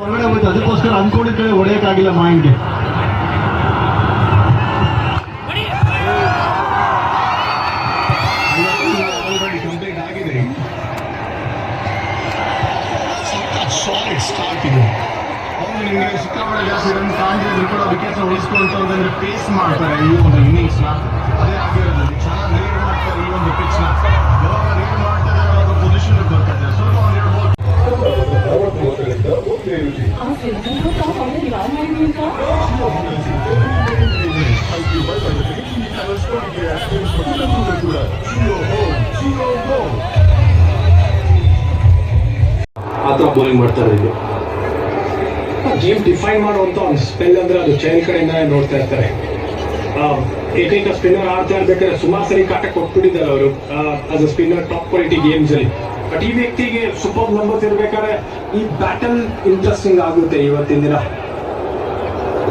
ಹೊರಗಡೆ ಹೋಯ್ತು ಅದಕ್ಕೋಸ್ಕರ ಅನ್ಕೊಂಡಿದ್ದ ಕಡೆ ಹೊಡೆಯಕ್ಕಾಗಿಲ್ಲ ಮಾಯಿಂಡ್ಗೆ ಕಂಪ್ಲೀಟ್ ಆಗಿದೆ ಸಾಲಿಡ್ ಸ್ಟಾರ್ಟ್ ಇದೆ ಅವ್ರು ನಿಮಗೆ ಜಾಸ್ತಿ ರನ್ ಕಾಣ್ತಿದ್ರು ಕೂಡ ವಿಕೆಟ್ಸ್ ಅಂತಂದ್ರೆ ಪೇಸ್ ಮಾಡ್ತಾರೆ ಈ ಒಂದು ಇನ್ನಿಂಗ್ಸ್ ಅದೇ ಆಗಿರೋದು ಚೆನ್ನಾಗಿ ಮಾಡ್ತಾರೆ. ಈ ಒಂದು ಆ ಬೌಲಿಂಗ್ ಮಾಡ್ತಾರೆ ಇಲ್ಲಿ. ಗೇಮ್ ಡಿಫೈನ್ ಮಾಡುವಂತ ಒಂದು ಸ್ಪೆಲ್ ಅಂದ್ರೆ ಅದು ಚೈನ್ ಕಡೆಯಿಂದ ನೋಡ್ತಾ ಇರ್ತಾರೆ. ಏಕೈಕ ಸ್ಪಿನ್ನರ್ ಆಡ್ತಾ ಇರ್ಬೇಕಾದ್ರೆ ಸುಮಾರು ಸರಿ ಕಾಟ ಕೊಟ್ಬಿಟ್ಟಿದ್ದಾರೆ ಅವರು. As a spinner top quality games ಅಲ್ಲಿ. ಬಟ್ ಈ ವ್ಯಕ್ತಿಗೆ ಸೂಪರ್ ನಂಬರ್ಸ್ ಇರ್ಬೇಕಾದ್ರೆ ಈ ಬ್ಯಾಟಲ್ ಇಂಟ್ರೆಸ್ಟಿಂಗ್ ಆಗುತ್ತೆ ಇವತ್ತಿನ ದಿನ.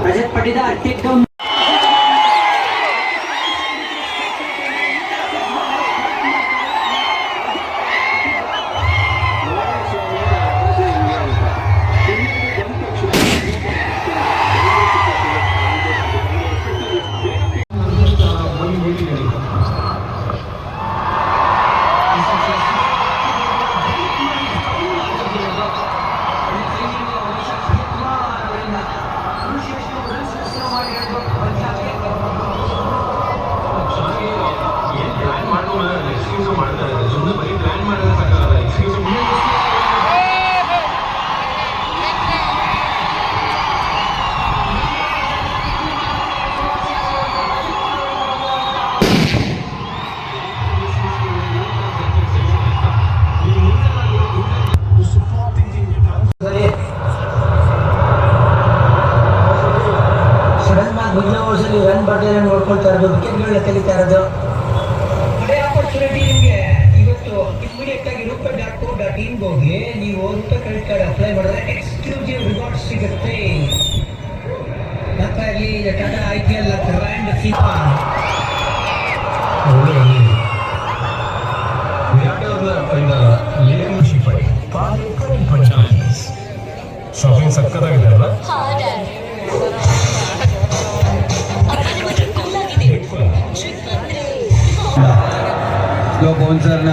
பட்ஜெட் படி ಬರ್ತಾರೆ ನೋಡ್ಕೊಳ್ತಾ ಇರೋದು ವಿಕೆಟ್ಗಳನ್ನ ತೆಗಿತಾ ಇರೋದು. ಅದೇ ಆಪರ್ಚುನಿಟಿ ನಿಮಗೆ ಇವತ್ತು ಇಮಿಡಿಯೇಟ್ ಆಗಿ ರೂಪಾಯಿ ಡಾಟ್ ಕೋ ಡಾಟ್ ಇನ್ ಹೋಗಿ ನೀವು ರೂಪಾಯಿ ಕ್ರೆಡಿಟ್ ಕಾರ್ಡ್ ಅಪ್ಲೈ ಮಾಡಿದ್ರೆ ಎಕ್ಸ್ಕ್ಲೂಸಿವ್ ರಿವಾರ್ಡ್ ಸಿಗುತ್ತೆ. ಮತ್ತೆ Tata I P L grand FIFA shopping ಸಕ್ಕತ್ತಾಗಿದೆ ಅಲ್ಲ ಸ್ಲೋ ಬೌನ್ಸರ್ನ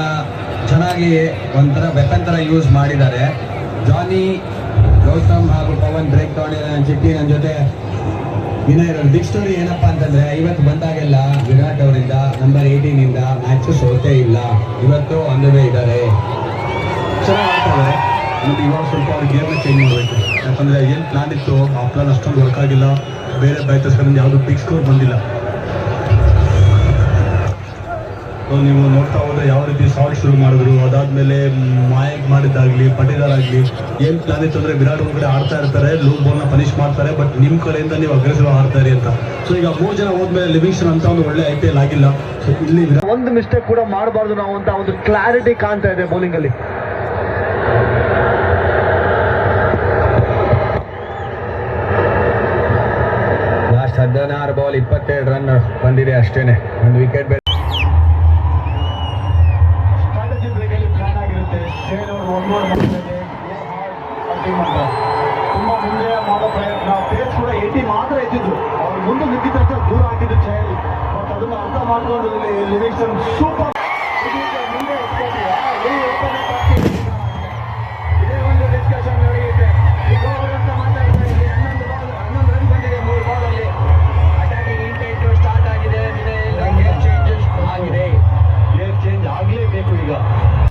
ಚೆನ್ನಾಗಿ ಒಂಥರ ಥರ ಯೂಸ್ ಮಾಡಿದ್ದಾರೆ. ಜಾನಿ ಗೌತಮ್ ಹಾಗೂ ಪವನ್ ಬ್ರೇಕ್ ತಗೊಂಡಿದ್ದಾರೆ ಚಿಟ್ಟಿ ನನ್ನ ಜೊತೆ? ವಿನಯ್ ಬಿಗ್ ಸ್ಟೋರಿ ಏನಪ್ಪ ಅಂತಂದ್ರೆ ಇವತ್ತು ಬಂದಾಗೆಲ್ಲ ವಿರಾಟ್ ಅವರಿಂದ ನಂಬರ್ ಏಯ್ಟೀನಿಂದ ಮ್ಯಾಚ್ ಸೋತೇ ಇಲ್ಲ. ಇವತ್ತು ಅಂದವೇ ಇದ್ದಾರೆ. ಚೆನ್ನಾಗಿ ಇವಾಗ ಸ್ವಲ್ಪ ಅವ್ರ ಗೇಮ್ನ ಚೇಂಜ್ ಮಾಡಬೇಕು. ಯಾಕಂದರೆ ಏನು ಪ್ಲಾನ್ ಇತ್ತು? ಆ ಪ್ಲಾನ್ ಅಷ್ಟೊಂದು ವರ್ಕ್ ಆಗಿಲ್ಲ. ಬೇರೆ ಬ್ಯಾಟರ್ಸ್ಗಳಿಂದ ಯಾವುದು ಬಿಗ್ ಸ್ಕೋರ್ ಬಂದಿಲ್ಲ. ನೀವು ನೋಡ್ತಾ ಹೋದ್ರೆ ಯಾವ ರೀತಿ ಸಾಲ್ಟ್ ಶುರು ಮಾಡಿದ್ರು ಅದಾದ್ಮೇಲೆ ಮಾಯಕ್ ಮಾಡಿದ್ದಾಗ್ಲಿ ಪಟೇದಾರ್ ಆಗಲಿ ಏನು ಪ್ಲಾನ್ ಇತ್ತು ಅಂದರೆ ವಿರಾಟ್ ಕೊಹ್ಲಿ ಕಡೆ ಆಡ್ತಾ ಇರ್ತಾರೆ ಲೋ ಬಾಲ್ನ ಪನಿಷ್ ಮಾಡ್ತಾರೆ ಬಟ್ ನಿಮ್ಮ ಕಡೆಯಿಂದ ನೀವು ಅಗ್ರೆಸಿವ್ ಆಡ್ತಾ ಇರಿ ಅಂತ. ಸೊ ಈಗ ಮೂರು ಜನ ಹೋದ್ಮೇಲೆ ಲಿವಿಂಗ್ಸ್ಟನ್ ಅಂತ ಒಂದು ಒಳ್ಳೆ ಐ ಪಿ ಎಲ್ ಆಗಿಲ್ಲ. ಸೊ ಇಲ್ಲಿ ಒಂದು ಮಿಸ್ಟೇಕ್ ಕೂಡ ಮಾಡಬಾರ್ದು ನಾವು ಅಂತ ಒಂದು ಕ್ಲಾರಿಟಿ ಕಾಣ್ತಾ ಇದೆ ಬೌಲಿಂಗಲ್ಲಿ ಲಾಸ್ಟ್ ಹದಿನಾರು ಬಾಲ್ ಇಪ್ಪತ್ತೆರಡು ರನ್ ಬಂದಿದೆ ಅಷ್ಟೇನೆ. ಒಂದು ವಿಕೆಟ್ ಸೇಲ್ ಅವರು ಒನ್ ಓವರ್ ಮಾಡ್ತಾರೆ ತುಂಬ ಮುಂದೆ ಮಾಡೋ ಪ್ರಯತ್ನ ಪೇಸ್ ಕೂಡ ಏಟಿ ಮಾತ್ರ ಎತ್ತಿದ್ರು ಅವ್ರು ಮುಂದೆ ನಿಂತಿದ್ದ ತಕ್ಷಣ ದೂರ ಹಾಕಿದ್ದು ಚೈಲ್ ಬಟ್ ಅದನ್ನು ಅರ್ಥ ಮಾಡ್ಕೊಂಡು ಲಿವಿಂಗ್ಸ್ಟನ್ ಸೂಪರ್ ಮುಂದೆ ಎತ್ಕೊಂಡಿಲ್ಲ